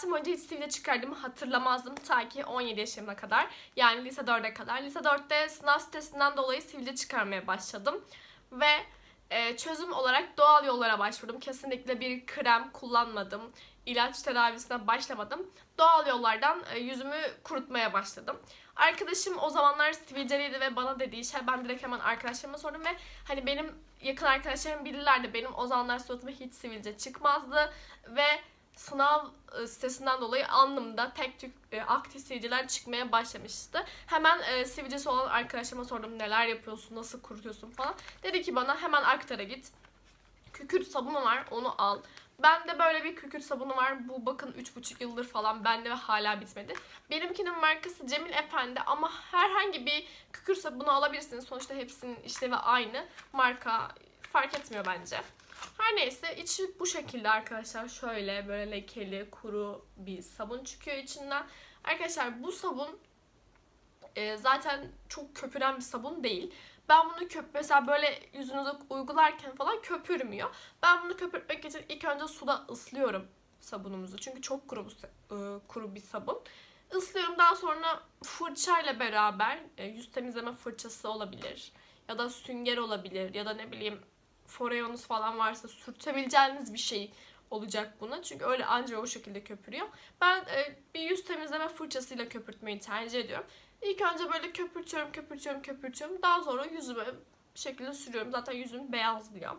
hayatım boyunca hiç sivilce çıkardığımı hatırlamazdım ta ki 17 yaşıma kadar. Yani lise 4'e kadar. Lise 4'te sınav stresinden dolayı sivilce çıkarmaya başladım. Ve e, çözüm olarak doğal yollara başvurdum. Kesinlikle bir krem kullanmadım. İlaç tedavisine başlamadım. Doğal yollardan e, yüzümü kurutmaya başladım. Arkadaşım o zamanlar sivilceliydi ve bana dediği şey ben direkt hemen arkadaşlarıma sordum ve hani benim yakın arkadaşlarım bilirlerdi benim o zamanlar suratıma hiç sivilce çıkmazdı ve sınav e, stresinden dolayı alnımda tek tük e, aktif sivilceler çıkmaya başlamıştı. Hemen e, sivilcesi olan arkadaşıma sordum neler yapıyorsun, nasıl kurutuyorsun falan. Dedi ki bana hemen Aktar'a git. Kükürt sabunu var onu al. Bende böyle bir kükürt sabunu var. Bu bakın 3,5 yıldır falan bende ve hala bitmedi. Benimkinin markası Cemil Efendi ama herhangi bir kükürt sabunu alabilirsiniz. Sonuçta hepsinin işlevi aynı. Marka fark etmiyor bence. Her neyse içi bu şekilde arkadaşlar. Şöyle böyle lekeli, kuru bir sabun çıkıyor içinden. Arkadaşlar bu sabun e, zaten çok köpüren bir sabun değil. Ben bunu köp mesela böyle yüzünüze uygularken falan köpürmüyor. Ben bunu köpürtmek için ilk önce suda ıslıyorum sabunumuzu. Çünkü çok kuru, e, kuru bir sabun. Islıyorum daha sonra fırçayla beraber e, yüz temizleme fırçası olabilir. Ya da sünger olabilir. Ya da ne bileyim foreyonuz falan varsa sürtebileceğiniz bir şey olacak buna. Çünkü öyle ancak o şekilde köpürüyor. Ben e, bir yüz temizleme fırçasıyla köpürtmeyi tercih ediyorum. İlk önce böyle köpürtüyorum, köpürtüyorum, köpürtüyorum. Daha sonra yüzüme bir şekilde sürüyorum. Zaten yüzüm beyazlıyor.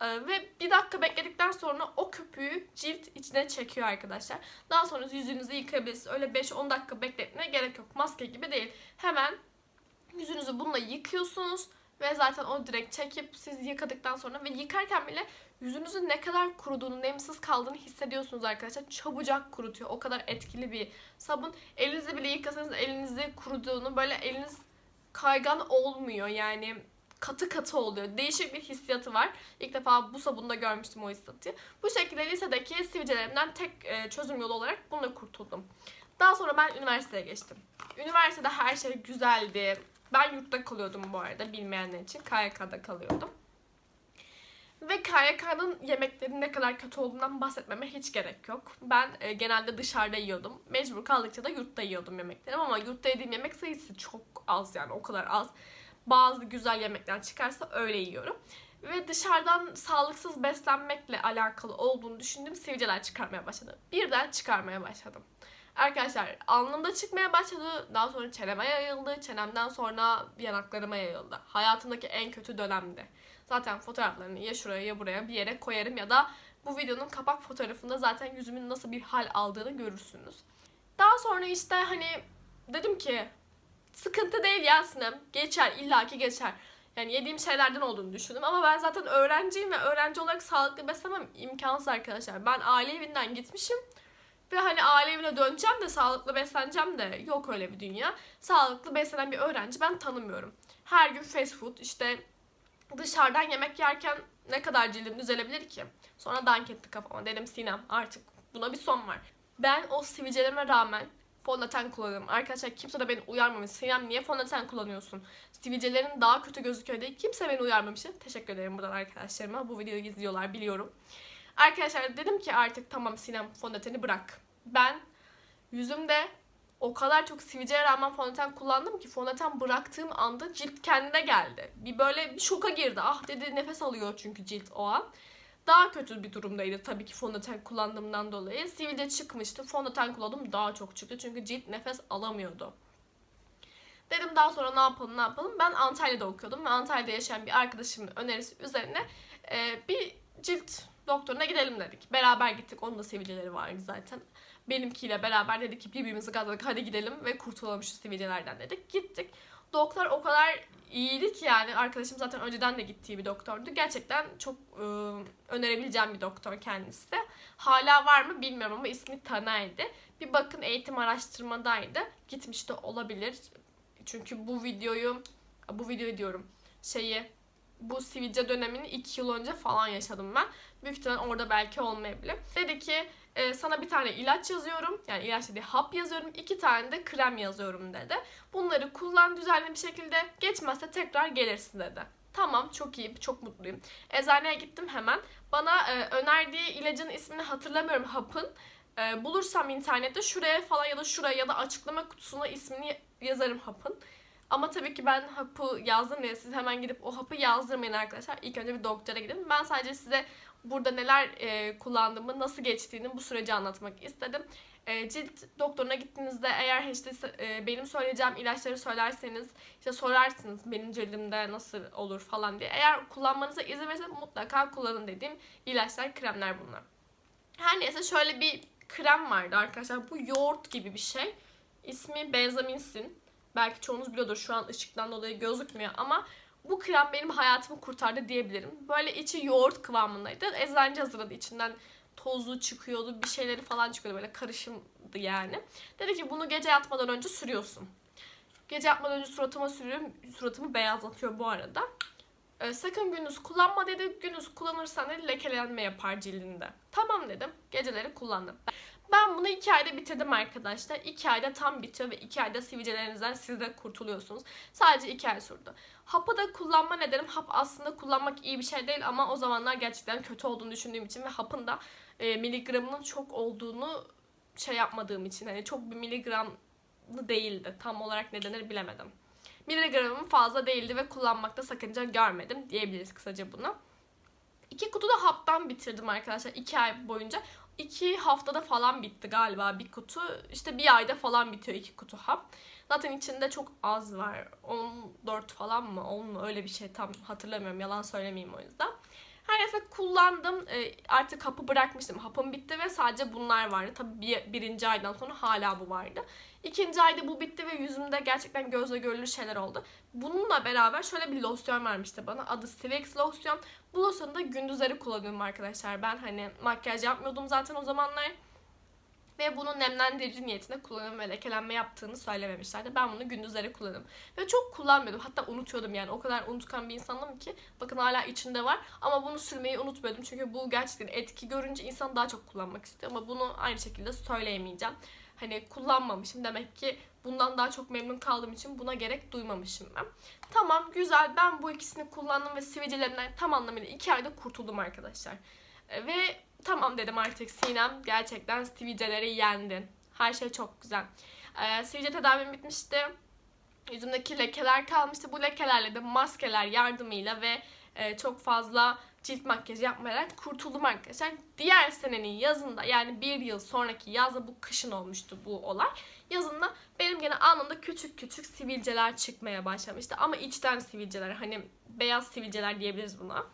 Ee, ve bir dakika bekledikten sonra o köpüğü cilt içine çekiyor arkadaşlar. Daha sonra yüzünüzü yıkayabilirsiniz. Öyle 5-10 dakika bekletmeye gerek yok. Maske gibi değil. Hemen yüzünüzü bununla yıkıyorsunuz. Ve zaten o direkt çekip siz yıkadıktan sonra ve yıkarken bile yüzünüzün ne kadar kuruduğunu, nemsiz kaldığını hissediyorsunuz arkadaşlar. Çabucak kurutuyor. O kadar etkili bir sabun. Elinizi bile yıkasanız elinizde kuruduğunu böyle eliniz kaygan olmuyor. Yani katı katı oluyor. Değişik bir hissiyatı var. İlk defa bu sabunda görmüştüm o hissiyatı. Bu şekilde lisedeki sivilcelerimden tek e, çözüm yolu olarak bununla kurtuldum. Daha sonra ben üniversiteye geçtim. Üniversitede her şey güzeldi. Ben yurtta kalıyordum bu arada bilmeyenler için. KYK'da kalıyordum. Ve KYK'nın yemeklerinin ne kadar kötü olduğundan bahsetmeme hiç gerek yok. Ben e, genelde dışarıda yiyordum. Mecbur kaldıkça da yurtta yiyordum yemeklerimi ama yurtta yediğim yemek sayısı çok az yani o kadar az. Bazı güzel yemekler çıkarsa öyle yiyorum. Ve dışarıdan sağlıksız beslenmekle alakalı olduğunu düşündüğüm sivilceler çıkarmaya başladı. Birden çıkarmaya başladım. Arkadaşlar alnımda çıkmaya başladı. Daha sonra çeneme yayıldı. Çenemden sonra yanaklarıma yayıldı. Hayatımdaki en kötü dönemdi. Zaten fotoğraflarını ya şuraya ya buraya bir yere koyarım ya da bu videonun kapak fotoğrafında zaten yüzümün nasıl bir hal aldığını görürsünüz. Daha sonra işte hani dedim ki sıkıntı değil ya. Geçer illaki geçer. Yani yediğim şeylerden olduğunu düşündüm ama ben zaten öğrenciyim ve öğrenci olarak sağlıklı beslemem imkansız arkadaşlar. Ben aile evinden gitmişim. Ve hani aile evine döneceğim de sağlıklı besleneceğim de yok öyle bir dünya. Sağlıklı beslenen bir öğrenci ben tanımıyorum. Her gün fast food işte dışarıdan yemek yerken ne kadar cildim düzelebilir ki? Sonra dank etti kafama. Dedim Sinem artık buna bir son var. Ben o sivilcelerime rağmen fondöten kullanıyorum. Arkadaşlar kimse de beni uyarmamış. Sinem niye fondöten kullanıyorsun? Sivilcelerin daha kötü gözüküyor diye kimse beni uyarmamış. Teşekkür ederim buradan arkadaşlarıma. Bu videoyu izliyorlar biliyorum. Arkadaşlar dedim ki artık tamam Sinem fondöteni bırak. Ben yüzümde o kadar çok sivilceye rağmen fondöten kullandım ki fondöten bıraktığım anda cilt kendine geldi. Bir böyle bir şoka girdi. Ah dedi nefes alıyor çünkü cilt o an. Daha kötü bir durumdaydı tabii ki fondöten kullandığımdan dolayı. Sivilce çıkmıştı. Fondöten kullandım daha çok çıktı. Çünkü cilt nefes alamıyordu. Dedim daha sonra ne yapalım ne yapalım. Ben Antalya'da okuyordum ve Antalya'da yaşayan bir arkadaşımın önerisi üzerine e, bir cilt doktoruna gidelim dedik. Beraber gittik. Onun da sivilceleri vardı zaten. Benimkiyle beraber dedik ki birbirimizi gazladık hadi gidelim ve kurtulalım şu sivilcelerden dedik. Gittik. Doktor o kadar iyiydi ki yani arkadaşım zaten önceden de gittiği bir doktordu. Gerçekten çok e, önerebileceğim bir doktor kendisi. Hala var mı bilmiyorum ama ismi Taner'di. Bir bakın eğitim araştırmadaydı. Gitmiş de olabilir. Çünkü bu videoyu bu videoyu diyorum şeyi bu sivilce dönemini 2 yıl önce falan yaşadım ben. Büyük ihtimal orada belki olmayabilir. Dedi ki e, sana bir tane ilaç yazıyorum. Yani ilaç dediği hap yazıyorum. iki tane de krem yazıyorum dedi. Bunları kullan düzenli bir şekilde. Geçmezse tekrar gelirsin dedi. Tamam çok iyi, çok mutluyum. Eczaneye gittim hemen. Bana e, önerdiği ilacın ismini hatırlamıyorum hapın. E, bulursam internette şuraya falan ya da şuraya ya da açıklama kutusuna ismini yazarım hapın. Ama tabii ki ben hapı yazdım diye siz hemen gidip o hapı yazdırmayın arkadaşlar. İlk önce bir doktora gidin. Ben sadece size burada neler e, kullandığımı, nasıl geçtiğini bu süreci anlatmak istedim. E, cilt doktoruna gittiğinizde eğer işte e, benim söyleyeceğim ilaçları söylerseniz işte sorarsınız benim cildimde nasıl olur falan diye. Eğer kullanmanıza izin verirse mutlaka kullanın dediğim ilaçlar, kremler bunlar. Her neyse şöyle bir krem vardı arkadaşlar. Bu yoğurt gibi bir şey. İsmi benzaminsin. Belki çoğunuz biliyordur şu an ışıktan dolayı gözükmüyor ama bu krem benim hayatımı kurtardı diyebilirim. Böyle içi yoğurt kıvamındaydı. Eczaneci hazırladı içinden tozu çıkıyordu, bir şeyleri falan çıkıyordu böyle karışımdı yani. Dedi ki bunu gece yatmadan önce sürüyorsun. Gece yatmadan önce suratıma sürüyorum. Suratımı beyazlatıyor bu arada. Ee, sakın gündüz kullanma dedi. Gündüz kullanırsan dedi lekelenme yapar cildinde. Tamam dedim. Geceleri kullandım. Ben bunu iki ayda bitirdim arkadaşlar. İki ayda tam bitiyor ve iki ayda sivilcelerinizden siz de kurtuluyorsunuz. Sadece iki ay sürdü. Hapı da kullanma nedenim. Hap aslında kullanmak iyi bir şey değil ama o zamanlar gerçekten kötü olduğunu düşündüğüm için ve hapın da e, miligramının çok olduğunu şey yapmadığım için hani çok bir miligramlı değildi. Tam olarak ne denir bilemedim. Miligramım fazla değildi ve kullanmakta sakınca görmedim diyebiliriz kısaca buna. İki kutu da haptan bitirdim arkadaşlar iki ay boyunca. İki haftada falan bitti galiba bir kutu. İşte bir ayda falan bitiyor iki kutu hap. Zaten içinde çok az var. 14 falan mı 10 mu öyle bir şey tam hatırlamıyorum. Yalan söylemeyeyim o yüzden. Her neyse kullandım. Ee, artık hapı bırakmıştım. Hapım bitti ve sadece bunlar vardı. Tabii bir, birinci aydan sonra hala bu vardı. İkinci ayda bu bitti ve yüzümde gerçekten gözle görülür şeyler oldu. Bununla beraber şöyle bir losyon vermişti bana. Adı Civex losyon. Bu losyonu da gündüzleri kullanıyorum arkadaşlar. Ben hani makyaj yapmıyordum zaten o zamanlar. Ve bunu nemlendirici niyetinde kullanıyorum ve lekelenme yaptığını söylememişlerdi. Ben bunu gündüzleri kullanıyorum. Ve çok kullanmıyordum. Hatta unutuyordum yani. O kadar unutkan bir insanım ki. Bakın hala içinde var. Ama bunu sürmeyi unutmuyordum. Çünkü bu gerçekten etki görünce insan daha çok kullanmak istiyor. Ama bunu aynı şekilde söyleyemeyeceğim. Hani kullanmamışım. Demek ki bundan daha çok memnun kaldığım için buna gerek duymamışım ben. Tamam güzel ben bu ikisini kullandım ve sivilcelerimden tam anlamıyla iki ayda kurtuldum arkadaşlar. E, Ve tamam dedim artık Sinem gerçekten sivilceleri yendin. Her şey çok güzel. Ee, sivilce tedavim bitmişti. Yüzümdeki lekeler kalmıştı. Bu lekelerle de maskeler yardımıyla ve e, çok fazla cilt makyajı yapmayarak kurtuldum arkadaşlar. Diğer senenin yazında yani bir yıl sonraki yazda bu kışın olmuştu bu olay. Yazında benim gene alnımda küçük küçük sivilceler çıkmaya başlamıştı. Ama içten sivilceler hani beyaz sivilceler diyebiliriz buna.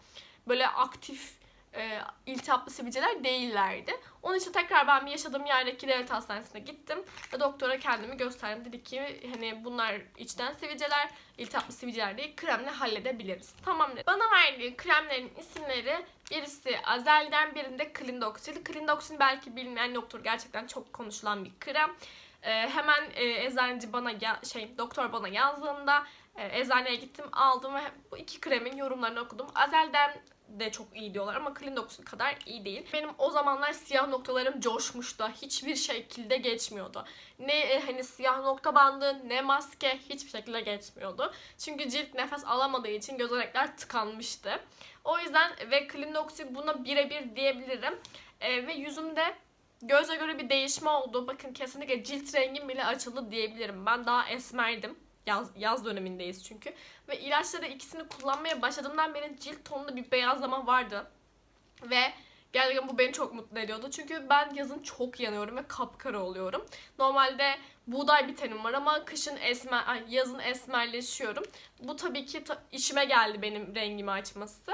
Böyle aktif e, iltihaplı sivilceler değillerdi. Onun için tekrar ben bir yaşadığım yerdeki devlet hastanesine gittim ve doktora kendimi gösterdim. Dedi ki hani bunlar içten sivilceler, iltihaplı sivilceler değil, kremle halledebiliriz. Tamam dedi. Bana verdiği kremlerin isimleri birisi Azel'den birinde Clindoxil. Clindoxil belki bilmeyen yoktur. Gerçekten çok konuşulan bir krem. E, hemen e, eczaneci bana ya- şey doktor bana yazdığında e, eczaneye gittim aldım ve bu iki kremin yorumlarını okudum. Azel'den de çok iyi diyorlar ama Clindoxil kadar iyi değil. Benim o zamanlar siyah noktalarım coşmuştu. Hiçbir şekilde geçmiyordu. Ne e, hani siyah nokta bandı ne maske hiçbir şekilde geçmiyordu. Çünkü cilt nefes alamadığı için gözenekler tıkanmıştı. O yüzden ve Clindoxil buna birebir diyebilirim. E, ve yüzümde göze göre bir değişme oldu. Bakın kesinlikle cilt rengim bile açıldı diyebilirim. Ben daha esmerdim. Yaz, yaz dönemindeyiz çünkü. Ve ilaçları ikisini kullanmaya başladığımdan beri cilt tonunda bir beyazlama vardı. Ve gerçekten bu beni çok mutlu ediyordu. Çünkü ben yazın çok yanıyorum ve kapkara oluyorum. Normalde buğday bir tenim var ama kışın esmer, ay, yazın esmerleşiyorum. Bu tabii ki ta- işime geldi benim rengimi açması.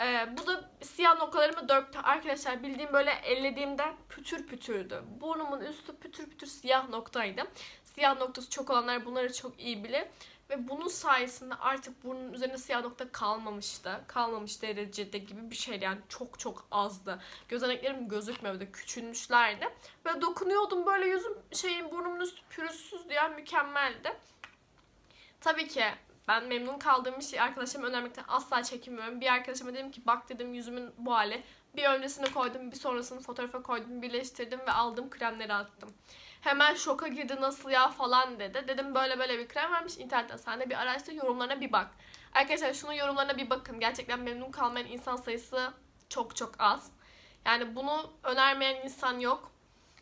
Ee, bu da siyah noktalarımı döktü. Arkadaşlar bildiğim böyle ellediğimde pütür pütürdü. Burnumun üstü pütür pütür siyah noktaydı. Siyah noktası çok olanlar bunları çok iyi bilir. Ve bunun sayesinde artık burnun üzerinde siyah nokta kalmamıştı. Kalmamış derecede gibi bir şeydi yani çok çok azdı. Gözeneklerim gözükmüyordu, küçülmüşlerdi. Ve dokunuyordum böyle yüzüm şeyin burnumun üstü pürüzsüzdü yani mükemmeldi. Tabii ki ben memnun kaldığım bir şey arkadaşlarıma önermekten asla çekinmiyorum. Bir arkadaşıma dedim ki bak dedim yüzümün bu hali. Bir öncesini koydum, bir sonrasını fotoğrafa koydum, birleştirdim ve aldığım kremleri attım. Hemen şoka girdi nasıl ya falan dedi. Dedim böyle böyle bir krem varmış internetten sen de bir araştır yorumlarına bir bak. Arkadaşlar şunun yorumlarına bir bakın. Gerçekten memnun kalmayan insan sayısı çok çok az. Yani bunu önermeyen insan yok.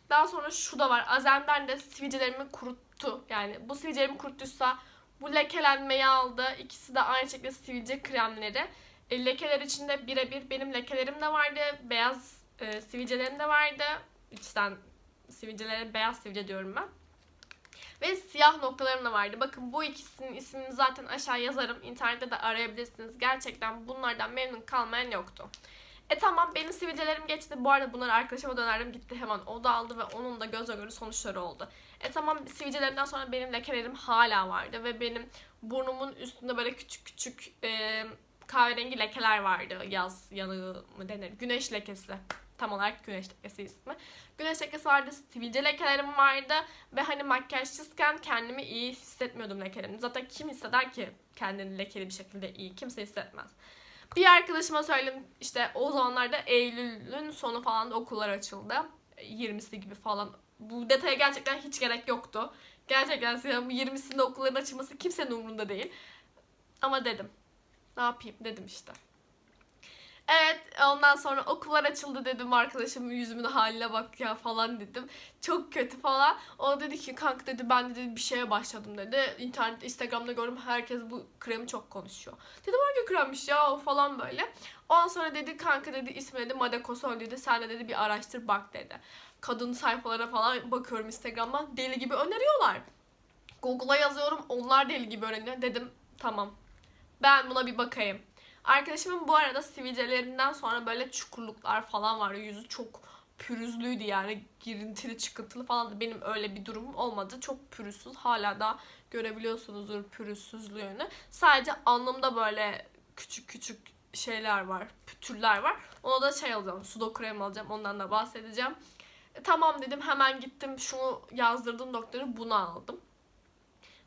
Daha sonra şu da var. Azem'den de sivilcelerimi kuruttu. Yani bu sivilcelerimi kuruttuysa bu lekelenmeyi aldı. İkisi de aynı şekilde sivilce kremleri. E, lekeler içinde birebir benim lekelerim de vardı. Beyaz e, sivilcelerim de vardı. İçten sivilcelere beyaz sivilce diyorum ben. Ve siyah noktalarım da vardı. Bakın bu ikisinin ismini zaten aşağı yazarım. İnternette de arayabilirsiniz. Gerçekten bunlardan memnun kalmayan yoktu. E tamam benim sivilcelerim geçti. Bu arada bunları arkadaşıma dönerdim gitti hemen o da aldı ve onun da göz göre sonuçları oldu. E tamam sivilcelerimden sonra benim lekelerim hala vardı ve benim burnumun üstünde böyle küçük küçük e, kahverengi lekeler vardı. Yaz yanığı mı denir? Güneş lekesi. Tam olarak güneş lekesi ismi. Güneş lekesi vardı, sivilce lekelerim vardı ve hani makyajsızken kendimi iyi hissetmiyordum lekelerimde. Zaten kim hisseder ki kendini lekeli bir şekilde iyi? Kimse hissetmez. Bir arkadaşıma söyledim işte o zamanlarda Eylül'ün sonu falan da okullar açıldı. 20'si gibi falan. Bu detaya gerçekten hiç gerek yoktu. Gerçekten bu 20'sinde okulların açılması kimsenin umurunda değil. Ama dedim. Ne yapayım dedim işte. Evet ondan sonra okullar açıldı dedim arkadaşımın yüzümün haline bak ya falan dedim. Çok kötü falan. O dedi ki kanka dedi ben de dedi, bir şeye başladım dedi. İnternet Instagram'da gördüm herkes bu kremi çok konuşuyor. Dedim hangi kremmiş ya o falan böyle. Ondan sonra dedi kanka dedi ismi dedi Madakosol dedi sen de dedi bir araştır bak dedi. Kadın sayfalara falan bakıyorum Instagram'dan deli gibi öneriyorlar. Google'a yazıyorum onlar deli gibi öneriyor. Dedim tamam ben buna bir bakayım. Arkadaşımın bu arada sivilcelerinden sonra böyle çukurluklar falan vardı. Yüzü çok pürüzlüydü yani girintili çıkıntılı falan da benim öyle bir durumum olmadı. Çok pürüzsüz. Hala da görebiliyorsunuzdur pürüzsüzlüğünü. Sadece alnımda böyle küçük küçük şeyler var. Pütürler var. Ona da şey alacağım. Sudo krem alacağım. Ondan da bahsedeceğim. E, tamam dedim hemen gittim şunu yazdırdım doktoru bunu aldım.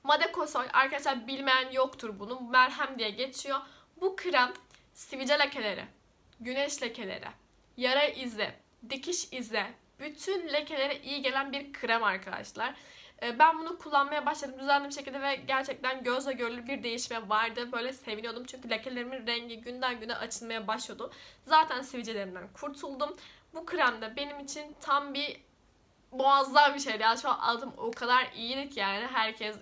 Madekosol arkadaşlar bilmeyen yoktur bunu. Merhem diye geçiyor. Bu krem sivilce lekeleri, güneş lekeleri, yara izi, dikiş izi, bütün lekelere iyi gelen bir krem arkadaşlar. Ee, Ben bunu kullanmaya başladım düzenli bir şekilde ve gerçekten gözle görülür bir değişme vardı. Böyle seviniyordum çünkü lekelerimin rengi günden güne açılmaya başladı. Zaten sivilcelerimden kurtuldum. Bu krem de benim için tam bir muazzam bir şeydi. Yani şu an adım o kadar iyiydi ki yani herkes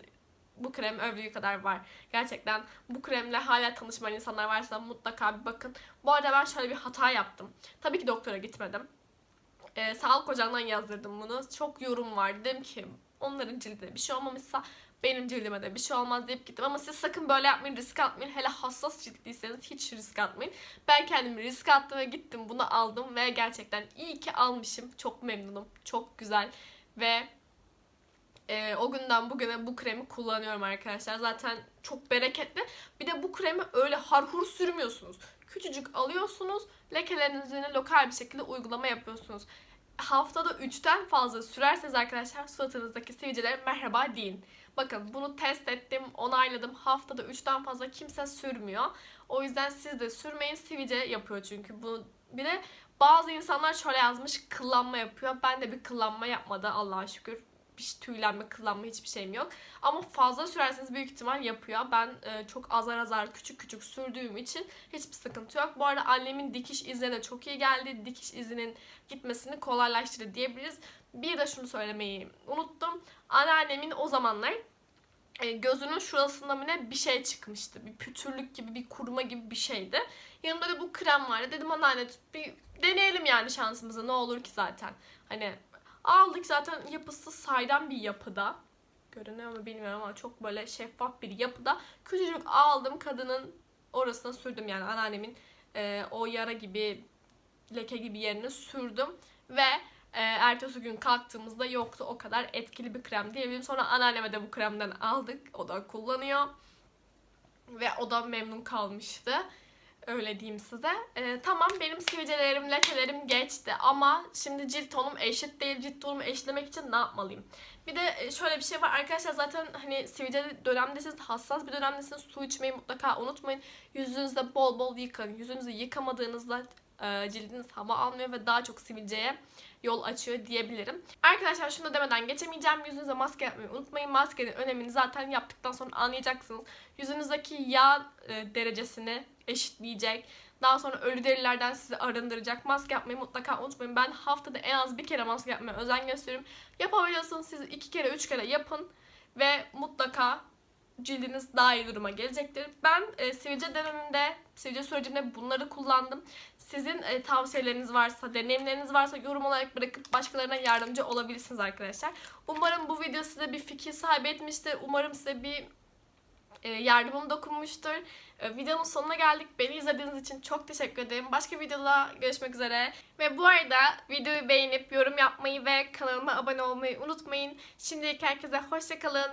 bu krem övdüğü kadar var. Gerçekten bu kremle hala tanışmayan insanlar varsa mutlaka bir bakın. Bu arada ben şöyle bir hata yaptım. Tabii ki doktora gitmedim. Ee, sağlık ocağından yazdırdım bunu. Çok yorum var. Dedim ki onların cildine bir şey olmamışsa benim cildime de bir şey olmaz deyip gittim. Ama siz sakın böyle yapmayın, risk atmayın. Hele hassas ciltliyseniz hiç risk atmayın. Ben kendimi risk attım ve gittim bunu aldım ve gerçekten iyi ki almışım. Çok memnunum. Çok güzel ve e, o günden bugüne bu kremi kullanıyorum arkadaşlar. Zaten çok bereketli. Bir de bu kremi öyle harhur sürmüyorsunuz. Küçücük alıyorsunuz. Lekeleriniz üzerine lokal bir şekilde uygulama yapıyorsunuz. Haftada 3'ten fazla sürerseniz arkadaşlar suratınızdaki sivilcelere merhaba deyin. Bakın bunu test ettim, onayladım. Haftada 3'ten fazla kimse sürmüyor. O yüzden siz de sürmeyin. Sivilce yapıyor çünkü. Bu bir de bazı insanlar şöyle yazmış kıllanma yapıyor. Ben de bir kıllanma yapmadı Allah'a şükür bir tüylenme, kıllanma hiçbir şeyim yok. Ama fazla sürerseniz büyük ihtimal yapıyor. Ben e, çok azar azar küçük küçük sürdüğüm için hiçbir sıkıntı yok. Bu arada annemin dikiş izine de çok iyi geldi. Dikiş izinin gitmesini kolaylaştırır diyebiliriz. Bir de şunu söylemeyi unuttum. Anneannemin o zamanlar e, gözünün şurasında mı ne bir şey çıkmıştı. Bir pütürlük gibi, bir kuruma gibi bir şeydi. Yanımda da bu krem vardı. Dedim anneanne bir deneyelim yani şansımızı ne olur ki zaten. Hani Aldık zaten yapısı saydam bir yapıda. Görünüyor mu bilmiyorum ama çok böyle şeffaf bir yapıda. Küçücük aldım kadının orasına sürdüm yani anneannemin e, o yara gibi leke gibi yerine sürdüm ve e, ertesi gün kalktığımızda yoktu o kadar etkili bir krem diyebilirim. Sonra anneanneme de bu kremden aldık. O da kullanıyor. Ve o da memnun kalmıştı. Öyle diyeyim size. Ee, tamam benim sivilcelerim, lekelerim geçti ama şimdi cilt tonum eşit değil. Cilt tonumu eşitlemek için ne yapmalıyım? Bir de e, şöyle bir şey var. Arkadaşlar zaten hani sivilce dönemdesiniz, hassas bir dönemdesiniz. Su içmeyi mutlaka unutmayın. Yüzünüzde bol bol yıkayın. Yüzünüzü yıkamadığınızda e, cildiniz hava almıyor ve daha çok sivilceye yol açıyor diyebilirim. Arkadaşlar şunu da demeden geçemeyeceğim. Yüzünüze maske yapmayı unutmayın. Maskenin önemini zaten yaptıktan sonra anlayacaksınız. Yüzünüzdeki yağ e, derecesini eşitleyecek. Daha sonra ölü derilerden sizi arındıracak. Maske yapmayı mutlaka unutmayın. Ben haftada en az bir kere maske yapmaya özen gösteriyorum. Yapabiliyorsanız siz iki kere, üç kere yapın. Ve mutlaka cildiniz daha iyi duruma gelecektir. Ben e, sivilce döneminde, sivilce sürecimde bunları kullandım. Sizin e, tavsiyeleriniz varsa, deneyimleriniz varsa yorum olarak bırakıp başkalarına yardımcı olabilirsiniz arkadaşlar. Umarım bu video size bir fikir sahibi etmiştir. Umarım size bir yardımım dokunmuştur. E, videonun sonuna geldik. Beni izlediğiniz için çok teşekkür ederim. Başka videoda görüşmek üzere. Ve bu arada videoyu beğenip yorum yapmayı ve kanalıma abone olmayı unutmayın. Şimdilik herkese hoşçakalın.